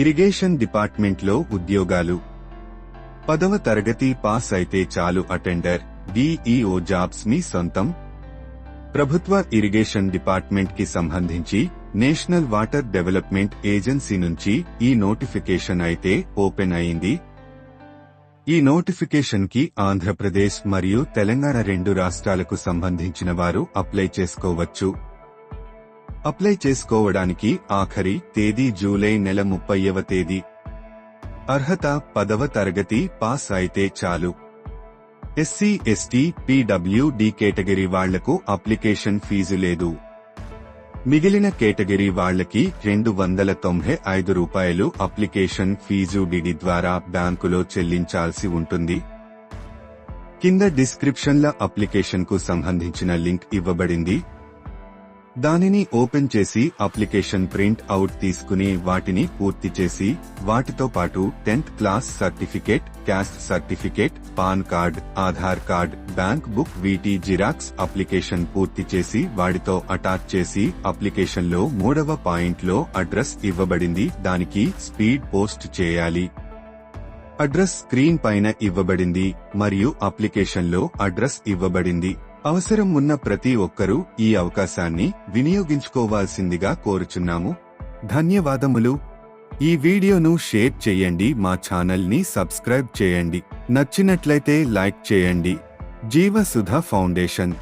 Irrigation డిపార్ట్మెంట్లో ఉద్యోగాలు. పదవ తరగతి పాస్ అయితే చాలు అటెండర్ డిఈఓ జాబ్స్ మీ సొంతం. ప్రభుత్వ ఇరిగేషన్ డిపార్ట్మెంట్కి సంబంధించి నేషనల్ వాటర్ డెవలప్మెంట్ ఏజెన్సీ నుంచి ఈ నోటిఫికేషన్ అయితే ఓపెన్ అయింది. ఈ నోటిఫికేషన్కి ఆంధ్రప్రదేశ్ మరియు తెలంగాణ రెండు రాష్ట్రాలకు సంబంధించిన వారు అప్లై చేసుకోవచ్చు. అప్లై చేసుకోవడానికి ఆఖరి తేదీ జూలై నెల ముప్పైవ తేదీ. అర్హత పదవ తరగతి పాస్ అయితే చాలు. ఎస్సీ ఎస్టీ పీడబ్ల్యూడి కేటగిరీ వాళ్ళకు అప్లికేషన్ ఫీజు లేదు. మిగిలిన కేటగిరీ వాళ్ళకి రెండు వందల తొంభై ఐదు రూపాయలు అప్లికేషన్ ఫీజు డిడి ద్వారా బ్యాంకులో చెల్లించాల్సి ఉంటుంది. కింద డిస్క్రిప్షన్ల అప్లికేషన్కు సంబంధించిన లింక్ ఇవ్వబడింది. దానిని ఓపెన్ చేసి అప్లికేషన్ ప్రింట్ అవుట్ తీసుకుని వాటిని పూర్తి చేసి వాటితో పాటు tenth class certificate caste certificate PAN card Aadhaar card bank book వీటి జిరాక్స్ అప్లికేషన్ పూర్తి చేసి వాటితో అటాచ్ చేసి అప్లికేషన్లో మూడవ పాయింట్లో అడ్రస్ ఇవ్వబడింది. దానికి స్పీడ్ పోస్ట్ చేయాలి. అడ్రస్ స్క్రీన్ పైన ఇవ్వబడింది మరియు అప్లికేషన్లో అడ్రస్ ఇవ్వబడింది. అవసరం ఉన్న ప్రతి ఒక్కరూ ఈ అవకాశాన్ని వినియోగించుకోవాల్సిందిగా కోరుచున్నాము. ధన్యవాదములు. ఈ వీడియోను షేర్ చేయండి మా ఛానల్ని సబ్స్క్రైబ్ చేయండి. నచ్చినట్లయితే లైక్ చేయండి. జీవసుధ ఫౌండేషన్.